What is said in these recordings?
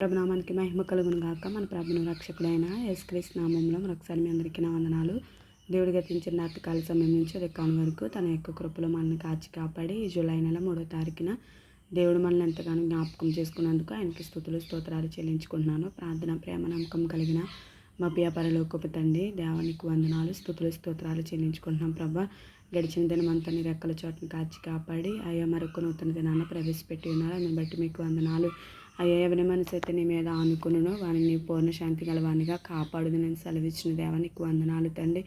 ప్రభునామానికి మహిమ కలుగును గాక. మన ప్రభును రక్షకుడైన యేసుక్రీస్తు నామంలో మరొకసారి మీ అందరికీ నా వందనాలు. దేవుడు గతించిన నాటకాల సమయం నుంచి ఉదయకాలం వరకు తన యొక్క కృపలో మనల్ని కాచి కాపాడి ఈ జూలై నెల మూడో తారీఖున దేవుడు మనల్ని ఎంతగానో జ్ఞాపకం చేసుకున్నందుకు ఆయనకి స్థుతులు స్తోత్రాలు చెల్లించుకుంటున్నాను. ప్రార్థన ప్రేమ నమ్మకం కలిగిన మా ప్రియపరలోకపు తండ్రి దేవానికి వందనాలు స్థుతులు స్తోత్రాలు చెల్లించుకుంటున్నాం ప్రభా. గడిచిన దినమంతా నీ రెక్కల చోటును కాచి కాపాడి అయ్యా మరొక నూతన దినాన్ని ప్రవేశపెట్టి ఉన్నారు. అందుని బట్టి మీకు వందనాలు. అయ్యా ఎవరి మనసు అయితే నీ మీద ఆనుకును వారిని పూర్ణ శాంతి గలవానిగా కాపాడుదు నేను సెలవిచ్చిన దేవానికి వందనాలు తండ్రి.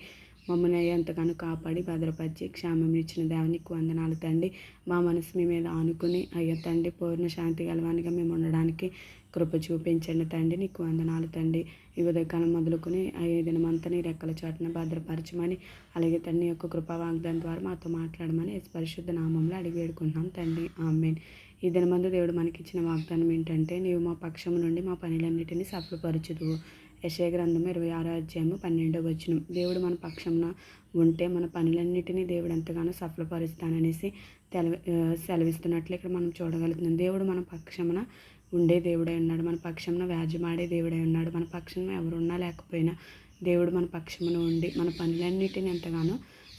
మమ్మల్ని ఎంతగానో కాపాడి భద్రపరిచి క్షేమం ఇచ్చిన దేవానికి వందనాలు తండ్రి. మా మనసు మీ మీద ఆనుకుని అయ్యా తండ్రి పూర్ణ శాంతి గలవానిగా మేము ఉండడానికి కృప చూపించండి తండ్రి. నీకు వందనాలు తండ్రి. ఈ ఉదయకాలం మొదలుకొని అయ్యే దినమంతా నీ రెక్కల చోటన భద్రపరచమని అలాగే తండ్రి యొక్క కృపా వాగ్దానం ద్వారా మాతో మాట్లాడమని పరిశుద్ధ నామంలో అడిగి వేడుకుంటున్నాం తండ్రి. ఆమెన్. ఈ దినమందు దేవుడు మనకిచ్చిన వాగ్దానం ఏంటంటే నీవు మా పక్షము నుండి మా పనులన్నిటినీ సఫలపరచుదువు. యశయ గ్రంథం ఇరవై ఆరో అధ్యాయము పన్నెండో వచ్చిన దేవుడు మన పక్షంన ఉంటే మన పనులన్నిటినీ దేవుడు ఎంతగానో సఫలపరుస్తాననేసి తెలవి సెలవిస్తున్నట్లు ఇక్కడ మనం చూడగలుగుతున్నాం. దేవుడు మన పక్షమున ఉండే దేవుడై ఉన్నాడు. మన పక్షంన వ్యాజ్యమాడే దేవుడై ఉన్నాడు. మన పక్షంలో ఎవరున్నా లేకపోయినా దేవుడు మన పక్షమున ఉండి మన పనులన్నిటిని ఎంతగానో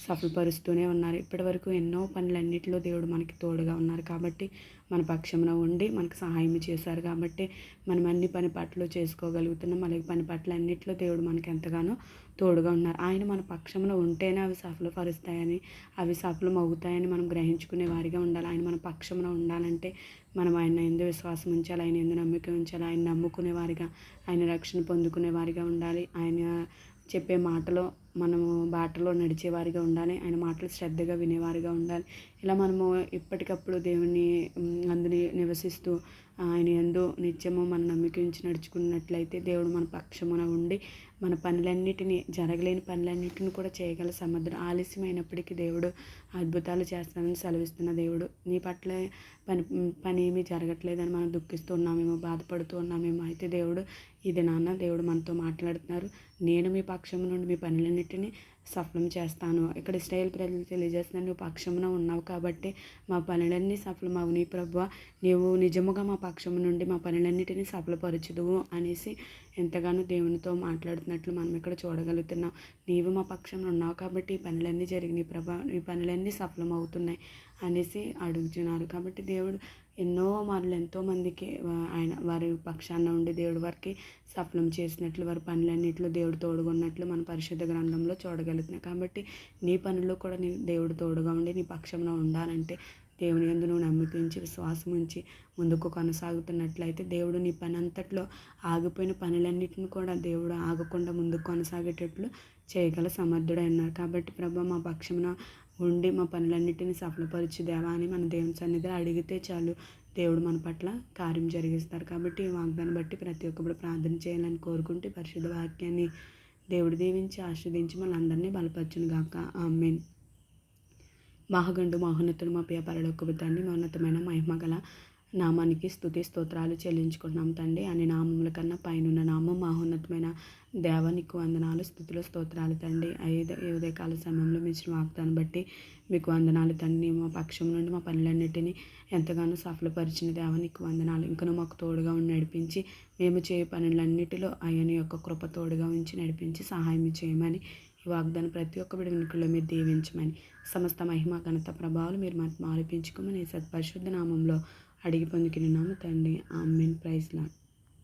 సఫలపరుస్తూనే ఉన్నారు. ఇప్పటివరకు ఎన్నో పనులన్నింటిలో దేవుడు మనకి తోడుగా ఉన్నారు. కాబట్టి మన పక్షమున ఉండి మనకు సహాయం చేశారు. కాబట్టి మనం అన్ని పని పట్లు చేసుకోగలుగుతున్నాం. అలాగే పని పట్ల అన్నింటిలో దేవుడు మనకి ఎంతగానో తోడుగా ఉన్నారు. ఆయన మన పక్షంలో ఉంటేనే అవి సఫలపరుస్తాయని అవి సఫలం అవుతాయని మనం గ్రహించుకునే వారిగా ఉండాలి. ఆయన మన పక్షంలో ఉండాలంటే మనం ఆయన ఎందు విశ్వాసం ఉంచాలి. ఆయన ఎందు నమ్మిక ఉంచాలి. ఆయన నమ్ముకునే వారిగా ఆయన రక్షణ పొందుకునే వారిగా ఉండాలి. ఆయన చెప్పే మాటలో మనము బాటలో నడిచేవారిగా ఉండాలి ఆయన మాటలు శ్రద్ధగా వినేవారిగా ఉండాలి. ఇలా మనము ఎప్పటికప్పుడు దేవుని అందుని నివసిస్తూ ఆయన ఎందు నిత్యము మన నమ్మికించి నడుచుకున్నట్లయితే దేవుడు మన పక్షమున ఉండి మన పనులన్నిటిని జరగలేని పనులన్నిటిని కూడా చేయగల సమర్థుడు. ఆలస్యమైనప్పటికీ దేవుడు అద్భుతాలు చేస్తానని సెలవిస్తున్న దేవుడు. నీ పట్ల పని పని ఏమీ జరగట్లేదని మనం దుఃఖిస్తూ ఉన్నామేమో బాధపడుతూ ఉన్నామేమో అయితే దేవుడు ఇది నాన్న దేవుడు మనతో మాట్లాడుతున్నారు. నేను మీ పక్షం నుండి మీ పనులన్నిటినీ సఫలం చేస్తాను. ఇక్కడ ఇస్రాయేల్ ప్రజలు తెలియజేస్తున్నాను నువ్వు పక్షమున ఉన్నావు కాబట్టి మా పనులన్నీ సఫలం నీ ప్రభు నీవు నిజముగా మా పక్షము నుండి మా పనులన్నిటినీ సఫలపరచుదువు అనేసి ఎంతగానో దేవునితో మాట్లాడుతున్నట్లు మనం ఇక్కడ చూడగలుగుతున్నాం. నీవు మా పక్షంలో ఉన్నావు కాబట్టి ఈ పనులన్నీ జరిగినాయి ప్రభా. ఈ పనులన్నీ సఫలం అవుతున్నాయి అనేసి అడుగుతున్నారు. కాబట్టి దేవుడు ఎన్నో మార్లు ఎంతోమందికి ఆయన వారి పక్షాన ఉండి దేవుడు వారికి సఫలం చేసినట్లు వారి పనులన్నింటిలో దేవుడు తోడుగున్నట్లు మన పరిశుద్ధ గ్రంథంలో చూడగలుగుతున్నాయి కాబట్టి నీ పనుల్లో కూడా నీ దేవుడు తోడుగా ఉండి నీ పక్షంలో ఉండాలంటే దేవుని ఎందు నువ్వు నమ్మకించి విశ్వాసం ఉంచి ముందుకు కొనసాగుతున్నట్లయితే దేవుడు నీ పని అంతట్లో ఆగిపోయిన పనులన్నింటిని కూడా దేవుడు ఆగకుండా ముందుకు కొనసాగేటట్లు చేయగల సమర్థుడైనారు కాబట్టి ప్రభా మా పక్షమున ఉండి మా పనులన్నిటిని సఫలపరిచి దేవా అని మన దేవుని సన్నిధిలో అడిగితే చాలు. దేవుడు మన పట్ల కార్యం జరిగిస్తారు. కాబట్టి ఈ వాగ్దాన్ని బట్టి ప్రతి ఒక్కప్పుడు ప్రార్థన చేయాలని కోరుకుంటే పరిశుద్ధ వాక్యాన్ని దేవుడు దీవించి ఆస్వాదించి మనందరినీ బలపరచును గాక. ఆమెన్. మహగండు మహోన్నతుడు మా ప్రియ పరలోకపు తండ్రి మహోన్నతమైన మహిమగల నామానికి స్థుతి స్తోత్రాలు చెల్లించుకుంటున్నాం తండ్రి. అనే నామముల కన్నా పైనున్న నామం మహోన్నతమైన దేవానికి వందనాలు స్థుతిలో స్తోత్రాలు తండ్రి. ఐదు ఉదయకాల సమయంలో మించిన వాగ్దాన్ని బట్టి మీకు వందనాలు తండ్రి. మా పక్షం నుండి మా పనులన్నిటినీ ఎంతగానో సఫలపరిచిన దేవానికి వందనాలు. ఇంకనూ మాకు తోడుగా ఉండి నడిపించి మేము చేయ పనులన్నిటిలో ఆయన యొక్క కృప తోడుగా ఉంచి నడిపించి సహాయం చేయమని ఈ వాగ్దానం ప్రతి ఒక్క విడుకుల్లో మీరు దీవించమని సమస్త మహిమ ఘనత ప్రభావాలు మీరు మాకు ఆలపించుకోమని సత్పరిశుద్ధ నామంలో అడిగి పొందుకున్నాము తండ్రి ఆమెన్. Praise lord